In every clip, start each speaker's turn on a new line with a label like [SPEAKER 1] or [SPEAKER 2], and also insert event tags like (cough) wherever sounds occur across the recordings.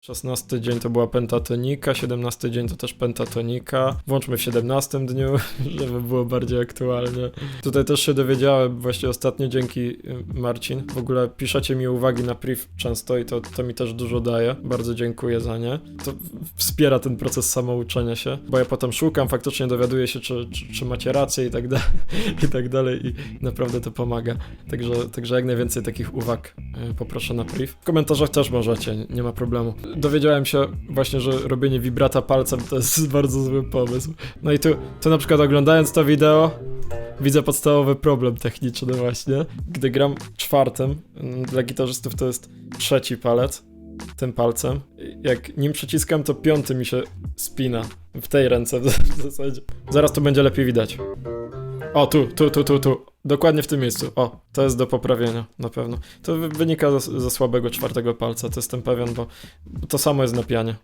[SPEAKER 1] 16 dzień to była pentatonika, 17 dzień to też pentatonika. Włączmy w 17 dniu, (laughs) żeby było bardziej aktualnie. Tutaj też się dowiedziałem właśnie ostatnio dzięki y, Marcin. W ogóle piszecie mi uwagi na priv często i to, to mi też dużo daje. Bardzo dziękuję za nie. To wspiera ten proces samouczenia się, bo ja potem szukam, faktycznie dowiaduję się, czy, czy, czy macie rację i tak dalej, (laughs) i tak dalej i naprawdę to pomaga. Także, także jak najwięcej takich uwag y, poproszę na priv. W komentarzach też możecie, nie ma problemu. Dowiedziałem się właśnie, że robienie wibrata palcem to jest (laughs) bardzo zły pomysł. No i tu, tu na przykład oglądając to wideo, widzę podstawowy problem techniczny właśnie. Gdy gram czwartym, mm, dla gitarzystów to jest trzeci palec, tym palcem. Jak nim przyciskam, to piąty mi się spina. W tej ręce w (laughs) zasadzie. Zaraz to będzie lepiej widać. O, tu, tu, tu, tu, tu. Dokładnie w tym miejscu. O, to jest do poprawienia, na pewno. To wy- wynika ze, słabego czwartego palca, to jestem pewien, bo to samo jest na pianie.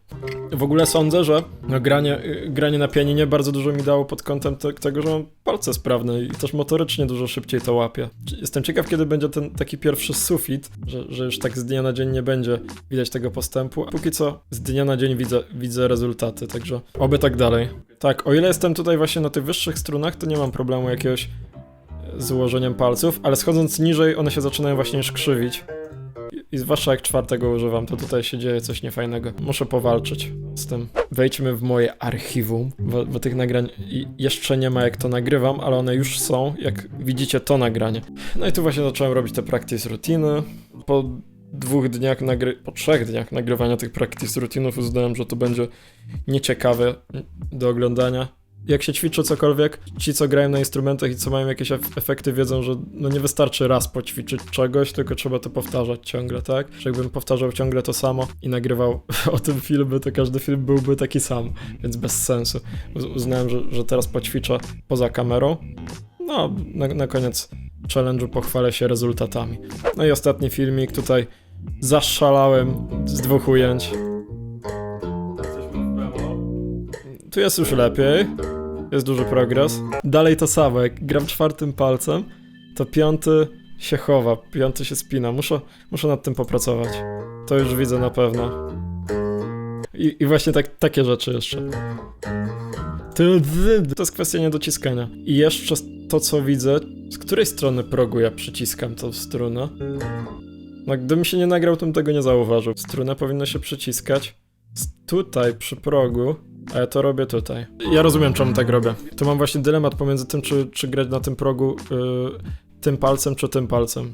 [SPEAKER 1] W ogóle sądzę, że no, granie, y, granie na pianinie bardzo dużo mi dało pod kątem te, tego, że mam palce sprawne i też motorycznie dużo szybciej to łapię. Jestem ciekaw, kiedy będzie ten taki pierwszy sufit, że, że już tak z dnia na dzień nie będzie widać tego postępu. A póki co z dnia na dzień widzę, widzę rezultaty, także oby tak dalej. Tak, o ile jestem tutaj właśnie na tych wyższych strunach, to nie mam problemu jakiegoś z ułożeniem palców, ale schodząc niżej one się zaczynają właśnie już krzywić. I- zwłaszcza jak czwartego używam, to tutaj się dzieje coś niefajnego. Muszę powalczyć z tym. Wejdźmy w moje archiwum, bo, bo tych nagrań jeszcze nie ma jak to nagrywam, ale one już są, jak widzicie to nagranie. No i tu właśnie zacząłem robić te practice rutiny. Po dwóch dniach, nagry- po trzech dniach nagrywania tych practice rutinów uznałem, że to będzie nieciekawe do oglądania. Jak się ćwiczy cokolwiek, ci co grają na instrumentach i co mają jakieś ef- efekty wiedzą, że no nie wystarczy raz poćwiczyć czegoś, tylko trzeba to powtarzać ciągle, tak? Że jakbym powtarzał ciągle to samo i nagrywał (laughs) o tym filmy, to każdy film byłby taki sam, więc bez sensu. Uz- Uznałem, że, że teraz poćwiczę poza kamerą. No, na, na koniec challenge'u pochwalę się rezultatami. No i ostatni filmik tutaj zaszalałem z dwóch ujęć. Tu jest już lepiej. Jest duży progres. Dalej to samo, jak gram czwartym palcem, to piąty się chowa, piąty się spina. Muszę, muszę nad tym popracować. To już widzę na pewno. I, i właśnie tak, takie rzeczy jeszcze. To jest kwestia niedociskania. I jeszcze to, co widzę, z której strony progu ja przyciskam tą strunę. No, gdybym się nie nagrał, to bym tego nie zauważył. Strunę powinno się przyciskać tutaj przy progu, a ja to robię tutaj. Ja rozumiem, czemu tak robię. Tu mam właśnie dylemat pomiędzy tym, czy, czy grać na tym progu yy, tym palcem, czy tym palcem.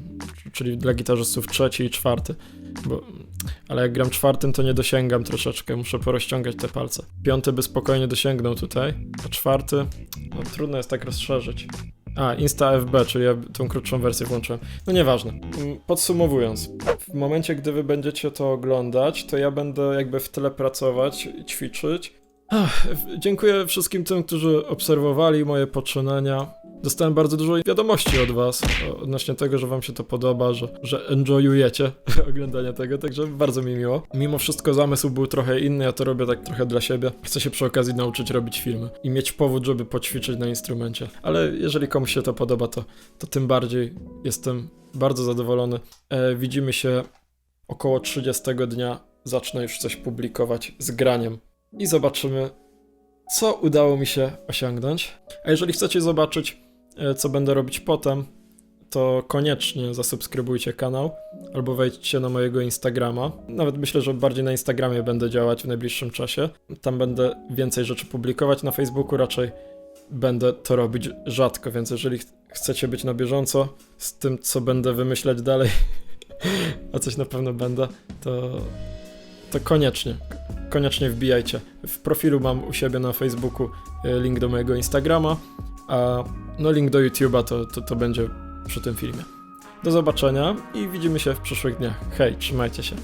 [SPEAKER 1] Czyli dla gitarzystów trzeci i czwarty. Bo, ale jak gram czwartym, to nie dosięgam troszeczkę, muszę porozciągać te palce. Piąty by spokojnie dosięgnął tutaj, a czwarty, no trudno jest tak rozszerzyć. A, Insta FB, czyli ja tą krótszą wersję włączyłem. No nieważne. Mm, Podsumowując, w momencie, gdy wy będziecie to oglądać, to ja będę jakby w tle pracować ćwiczyć. Ach, dziękuję wszystkim tym, którzy obserwowali moje poczynania. Dostałem bardzo dużo wiadomości od was odnośnie tego, że wam się to podoba, że, że enjoyujecie (laughs) oglądanie tego, także bardzo mi miło. Mimo wszystko zamysł był trochę inny, ja to robię tak trochę dla siebie. Chcę się przy okazji nauczyć robić filmy i mieć powód, żeby poćwiczyć na instrumencie. Ale jeżeli komuś się to podoba, to, to tym bardziej jestem bardzo zadowolony. E, widzimy się około 30 dnia. Zacznę już coś publikować z graniem i zobaczymy, co udało mi się osiągnąć. A jeżeli chcecie zobaczyć, e, co będę robić potem, to koniecznie zasubskrybujcie kanał albo wejdźcie na mojego Instagrama. Nawet myślę, że bardziej na Instagramie będę działać w najbliższym czasie. Tam będę więcej rzeczy publikować. Na Facebooku raczej będę to robić rzadko, więc jeżeli ch- chcecie być na bieżąco z tym, co będę wymyślać dalej, (laughs) a coś na pewno będę, to, to koniecznie, koniecznie wbijajcie. W profilu mam u siebie na Facebooku e, link do mojego Instagrama, a no link do YouTube'a to, to, to będzie przy tym filmie. Do zobaczenia i widzimy się w przyszłych dniach. Hej, trzymajcie się.